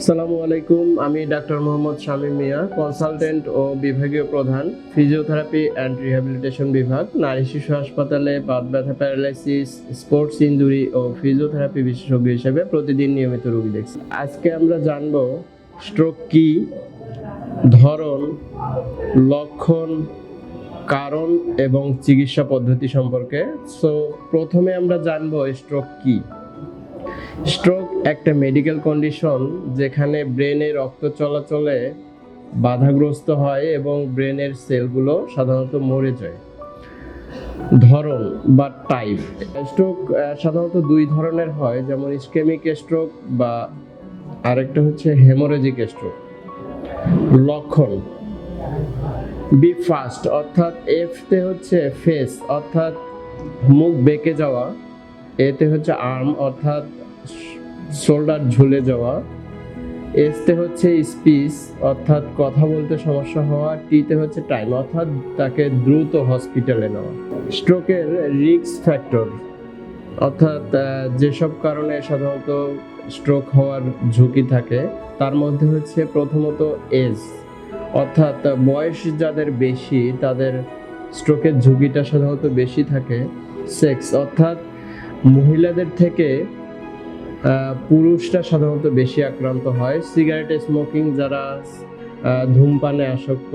আসসালামু আলাইকুম, আমি ডাক্তার মোহাম্মদ শামীম মিয়া, কনসালটেন্ট ও বিভাগীয় প্রধান, ফিজিওথেরাপি অ্যান্ড রিহ্যাবিলিটেশন বিভাগ, নারী শিশু হাসপাতালে বাত ব্যথা, প্যারালাইসিস, স্পোর্টস ইঞ্জুরি ও ফিজিওথেরাপি বিশেষজ্ঞ হিসেবে প্রতিদিন নিয়মিত রোগী দেখছি। আজকে আমরা জানব স্ট্রোক কি, ধরন, লক্ষণ, কারণ এবং চিকিৎসা পদ্ধতি সম্পর্কে। সো প্রথমে আমরা জানব স্ট্রোক কি। স্ট্রোক একটা মেডিকেল কন্ডিশন যেখানে ব্রেনে রক্ত চলাচলে বাধাগ্রস্ত হয় এবং ব্রেনের সেলগুলো সাধারণত মরে যায়। ধরন বা টাইপ স্ট্রোক সাধারণত দুই ধরনের হয়, যেমন ইসকেমিক স্ট্রোক বা আরেকটা হচ্ছে হেমোরেজিক স্ট্রোক লক্ষণ। বি ফাস্ট অর্থাৎ এফতে হচ্ছে ফেস অর্থাৎ মুখ বেঁকে যাওয়া। এতে হচ্ছে আর্ম অর্থাৎ শোল্ডার ঝুলে যাওয়া। এসতে হচ্ছে স্পিচ, অর্থাৎ কথা বলতে সমস্যা হওয়া, টিতে হচ্ছে টাইম, অর্থাৎ তাকে দ্রুত হসপিটালে নেওয়া। স্ট্রোকের রিস্ক ফ্যাক্টর, অর্থাৎ যেসব কারণে সাধারণত স্ট্রোক হওয়ার ঝুঁকি থাকে, তার মধ্যে হচ্ছে প্রথমত এজ, অর্থাৎ বয়স যাদের বেশি, তাদের স্ট্রোকের ঝুঁকিটা সাধারণত বেশি থাকে, সেক্স, অর্থাৎ মহিলাদের থেকে পুরুষরা সাধারণত বেশি আক্রান্ত হয়। সিগারেট স্মোকিং যারা ধূমপানে আসক্ত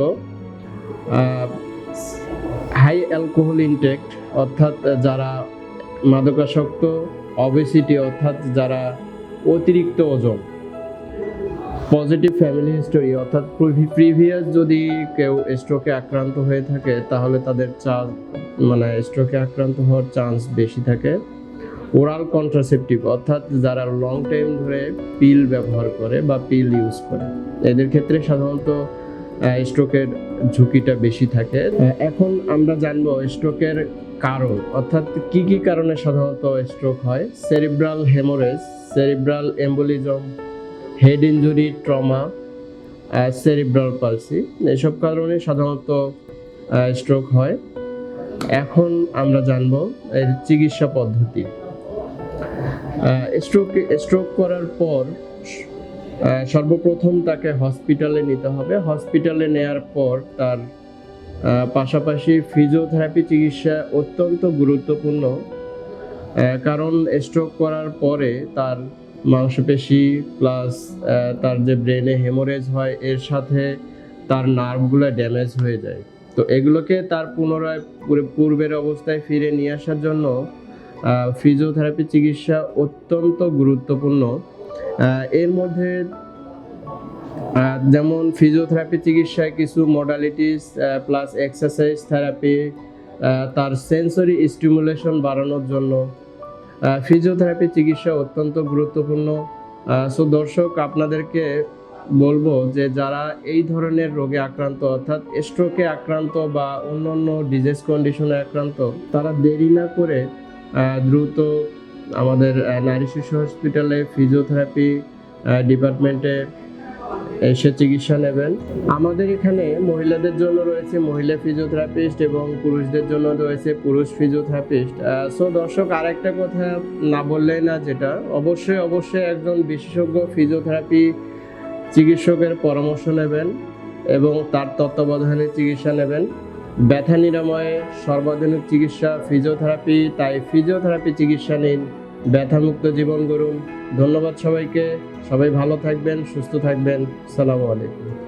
হাই অ্যালকোহল ইনটেক অর্থাৎ যারা মাদকাসক্ত অবেসিটি অর্থাৎ যারা অতিরিক্ত ওজন পজিটিভ ফ্যামিলি হিস্টোরি অর্থাৎ প্রিভিয়াস যদি কেউ স্ট্রোকে আক্রান্ত হয়ে থাকে, তাহলে তাদের চান্স মানে স্ট্রোকে আক্রান্ত হওয়ার চান্স বেশি থাকে। ওরাল কন্ট্রাসেপটিভ অর্থাৎ যারা লং টাইম ধরে পিল ব্যবহার করে বা পিল ইউজ করে। এদের ক্ষেত্রে সাধারণত স্ট্রোকের ঝুঁকিটা বেশি থাকে। এখন আমরা জানব স্ট্রোকের কারণ, অর্থাৎ কি কি কারণে সাধারণত স্ট্রোক হয়? Cerebral haemorrhage cerebral embolism head injury trauma cerebral palsy এসব কারণে সাধারণত স্ট্রোক হয়। এখন আমরা জানব এর চিকিৎসা পদ্ধতি। স্ট্রোক স্ট্রোক করার পর সর্বপ্রথম তাকে হসপিটালে নিতে হবে। হসপিটালে নেয়ার পর তার পাশাপাশি ফিজিওথেরাপি চিকিৎসা অত্যন্ত গুরুত্বপূর্ণ। কারণ স্ট্রোক করার পরে তার মাংসপেশি প্লাস তার যে ব্রেনে হেমোরেজ হয়, এর সাথে তার নার্ভগুলো ড্যামেজ হয়ে যায়। তো এগুলোকে তার পুনরায় পূর্বের অবস্থায় ফিরে নিয়ে আসার জন্য ফিজিওথেরাপি চিকিৎসা অত্যন্ত গুরুত্বপূর্ণ। এর মধ্যে যেমন ফিজিওথেরাপি চিকিৎসায় কিছু মডালিটিস প্লাস এক্সারসাইজ থেরাপি তার সেন্সরি স্টিমুলেশন বাড়ানোর জন্য ফিজিওথেরাপি চিকিৎসা অত্যন্ত গুরুত্বপূর্ণ। সো দর্শক, আপনাদেরকে বলব যে যারা এই ধরনের রোগে আক্রান্ত, অর্থাৎ স্ট্রোকে আক্রান্ত বা অন্য অন্য ডিজিজ কন্ডিশনে আক্রান্ত, তারা দেরি না করে দ্রুত আমাদের নারী শিশু হসপিটালে ফিজিওথেরাপি ডিপার্টমেন্টে এসে চিকিৎসা নেবেন। আমাদের এখানে মহিলাদের জন্য রয়েছে মহিলা ফিজিওথেরাপিস্ট এবং পুরুষদের জন্য রয়েছে পুরুষ ফিজিওথেরাপিস্ট সো দর্শক, আরেকটা কথা না বললেই না যেটা, অবশ্যই অবশ্যই একজন বিশেষজ্ঞ ফিজিওথেরাপি চিকিৎসকের পরামর্শ নেবেন এবং তার তত্ত্বাবধানে চিকিৎসা নেবেন। ব্যথা নিরাময়ে, সর্বাধুনিক চিকিৎসা ফিজিওথেরাপি তাই ফিজিওথেরাপি চিকিৎসা নিন। ব্যথামুক্ত জীবন গড়ুন। ধন্যবাদ সবাইকে। সবাই ভালো থাকবেন, সুস্থ থাকবেন। সালামু আলাইকুম।